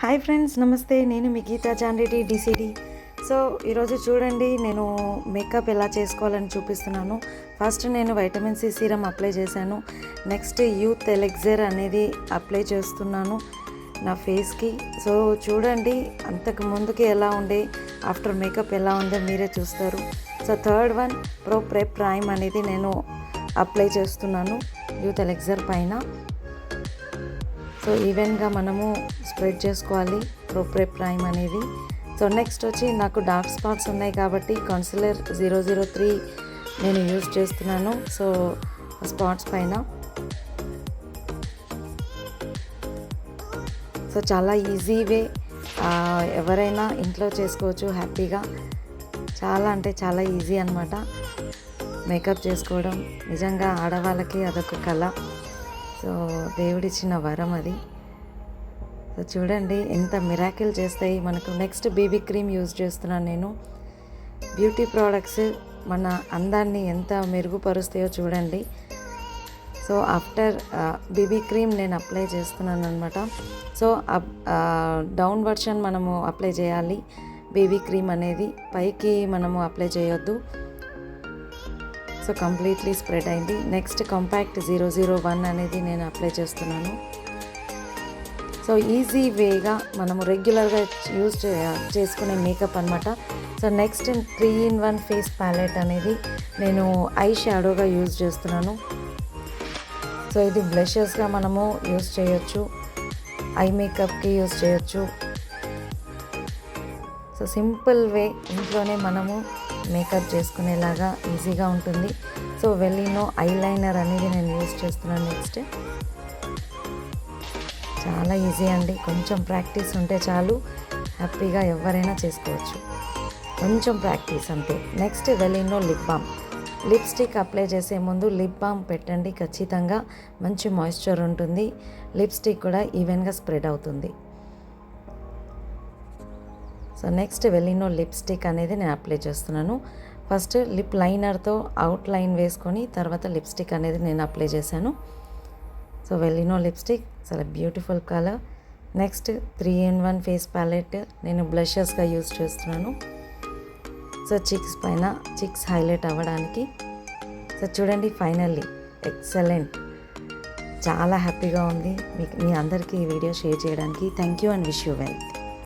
Hi friends నమస్తే. నేను మీ గీతా జాన్రెడ్డి డిసిడి సో ఈరోజు చూడండి నేను మేకప్ ఎలా చేసుకోవాలని చూపిస్తున్నాను. ఫస్ట్ నేను వైటమిన్ సి సీరం అప్లై చేశాను. నెక్స్ట్ యూత్ ఎలెక్జర్ అనేది అప్లై చేస్తున్నాను నా ఫేస్కి సో చూడండి అంతకు ముందుకి ఎలా ఉండే ఆఫ్టర్ మేకప్ ఎలా ఉందో మీరే చూస్తారు. So third one pro prep prime అనేది నేను అప్లై చేస్తున్నాను యూత్ ఎలెక్జర్ పైన. సో ఈవెన్గా మనము స్ప్రెడ్ చేసుకోవాలి ప్రోప్రే ప్రైమ్ అనేది. సో నెక్స్ట్ వచ్చి నాకు డార్క్ స్పాట్స్ ఉన్నాయి కాబట్టి కన్సిలర్ జీరో జీరో త్రీ నేను యూజ్ చేస్తున్నాను. సో స్పాట్స్ పైన. సో చాలా ఈజీ వే ఎవరైనా ఇంట్లో చేసుకోవచ్చు హ్యాపీగా. చాలా అంటే చాలా ఈజీ అనమాట మేకప్ చేసుకోవడం. నిజంగా ఆడవాళ్ళకి అదొక కళ. సో దేవుడిచ్చిన వరం అది. సో చూడండి ఎంత మిరాకిల్ చేస్తాయి. మనకు నెక్స్ట్ బేబీ క్రీమ్ యూజ్ చేస్తున్నాను నేను. బ్యూటీ ప్రోడక్ట్స్ మన అందాన్ని ఎంత మెరుగుపరుస్తాయో చూడండి. సో ఆఫ్టర్ బేబీ క్రీమ్ నేను అప్లై చేస్తున్నాను అనమాట సో డౌన్ వర్షన్ మనము అప్లై చేయాలి. బేబీ క్రీమ్ అనేది పైకి మనము అప్లై చేయొద్దు. సో కంప్లీట్లీ స్ప్రెడ్ అయింది. Next compact zero zero one అనేది నేను అప్లై చేస్తున్నాను. సో ఈజీ వేగా మనము రెగ్యులర్గా యూజ్ చేసుకునే మేకప్ అనమాట so next three in one face palette అనేది నేను ఐ షాడోగా యూజ్ చేస్తున్నాను. సో ఇది బ్లషెస్గా మనము యూజ్ చేయొచ్చు. ఐ మేకప్కి యూజ్ చేయొచ్చు. సో సింపుల్ వే ఇంట్లోనే మనము మేకప్ చేసుకునేలాగా ఈజీగా ఉంటుంది. సో వెళ్ళినో ఐ లైనర్ అనేది నేను యూజ్ చేస్తున్నాను నెక్స్ట్ చాలా ఈజీ అండి. కొంచెం ప్రాక్టీస్ ఉంటే చాలు. హ్యాపీగా ఎవరైనా చేసుకోవచ్చు. కొంచెం ప్రాక్టీస్ అంతే. నెక్స్ట్ వెలినో లిప్ బామ్. లిప్స్టిక్ అప్లై చేసే ముందు లిప్ బామ్ పెట్టండి ఖచ్చితంగా. మంచి మాయిశ్చర్ ఉంటుంది. లిప్స్టిక్ కూడా ఈవెన్గా స్ప్రెడ్ అవుతుంది. సో నెక్స్ట్ వెలినో లిప్స్టిక్ అనేది నేను అప్లై చేస్తున్నాను. ఫస్ట్ లిప్ లైనర్తో అవుట్ లైన్ వేసుకొని తర్వాత లిప్స్టిక్ అనేది నేను అప్లై చేశాను. సో వెళ్ళినో లిప్స్టిక్ చాలా beautiful colour next three in one face palette నేను బ్లషెస్గా యూజ్ చేస్తున్నాను. సో చిక్స్ పైన చిక్స్ హైలైట్ అవ్వడానికి. సో చూడండి ఫైనల్లీ ఎక్సలెంట్ చాలా హ్యాపీగా ఉంది. మీకు మీ అందరికీ ఈ వీడియో షేర్ చేయడానికి. Thank you and wish you wealth